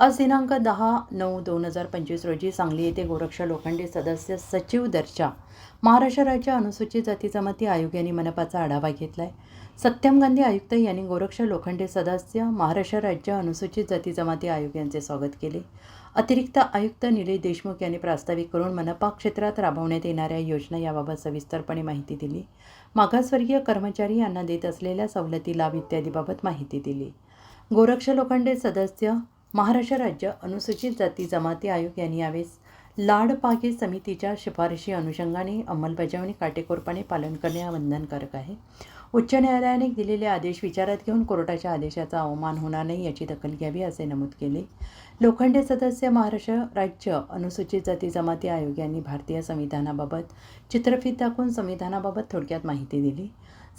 आज दिनांक दहा नऊ दोन हजार पंचवीस रोजी सांगली येथे गोरक्ष लोखंडे सदस्य सचिव दर्जा महाराष्ट्र राज्य अनुसूचित जाती जमाती आयोग यांनी मनपाचा आढावा घेतला आहे सत्यम गांधी आयुक्त यांनी गोरक्ष लोखंडे सदस्य महाराष्ट्र राज्य अनुसूचित जाती जमाती आयोग यांचे स्वागत केले. अतिरिक्त आयुक्त निलेश देशमुख यांनी प्रास्ताविक करून मनपा क्षेत्रात राबवण्यात येणाऱ्या योजना याबाबत सविस्तरपणे माहिती दिली. मागासवर्गीय कर्मचारी यांना देत असलेल्या सवलती लाभ इत्यादीबाबत माहिती दिली. गोरक्ष लोखंडे सदस्य महाराष्ट्र राज्य अनुसूचित जाती जमाती आयोग यांनी यावेळेस लाडपागे समितीच्या शिफारशी अनुषंगाने अंमलबजावणी काटेकोरपणे पालन करणे हा बंधनकारक आहे. उच्च न्यायालयाने दिलेले आदेश विचारात घेऊन कोर्टाच्या आदेशाचा अवमान होणार नाही याची दखल घ्यावी असे नमूद केले. लोखंडे सदस्य महाराष्ट्र राज्य अनुसूचित जाती जमाती आयोग यांनी भारतीय संविधानाबाबत चित्रफित दाखवून संविधानाबाबत थोडक्यात माहिती दिली.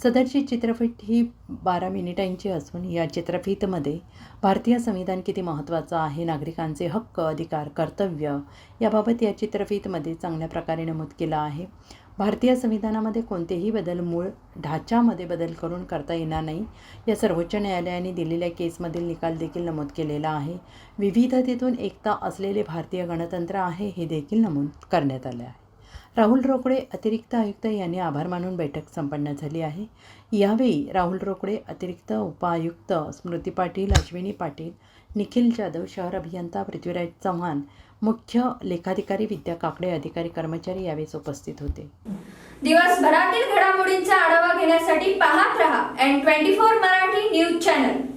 सदरची चित्रफित ही बारा मिनिटांची असून या चित्रफितमध्ये भारतीय संविधान किती महत्त्वाचं आहे नागरिकांचे हक्क अधिकार कर्तव्य याबाबत या चित्रफितमध्ये चांगल्या प्रकारे नमूद केलं आहे. भारतीय संविधानामध्ये कोणतेही बदल मूळ ढाच्यामध्ये बदल करून करता येणार नाही. या सर्वोच्च न्यायालयाने दिलेल्या केसमधील निकाल देखील नमूद केलेला आहे. विविधतेतून एकता असलेले भारतीय गणतंत्र आहे हे देखील नमूद करण्यात आले आहे. राहुल रोकडे अतिरिक्त आयुक्त यांनी आभार मानून बैठक संपन्न झाली आहे. यावेळी राहुल रोकडे अतिरिक्त उपआयुक्त स्मृती पाटील अश्विनी पाटील निखिल जाधव शहर अभियंता पृथ्वीराज चव्हाण मुख्य लेखाधिकारी विद्या काकडे अधिकारी कर्मचारी यावेळेस उपस्थित होते. दिवसभरातील घडामोडींचा आढावा घेण्यासाठी पाहत रहा N twenty four Marathi news channel.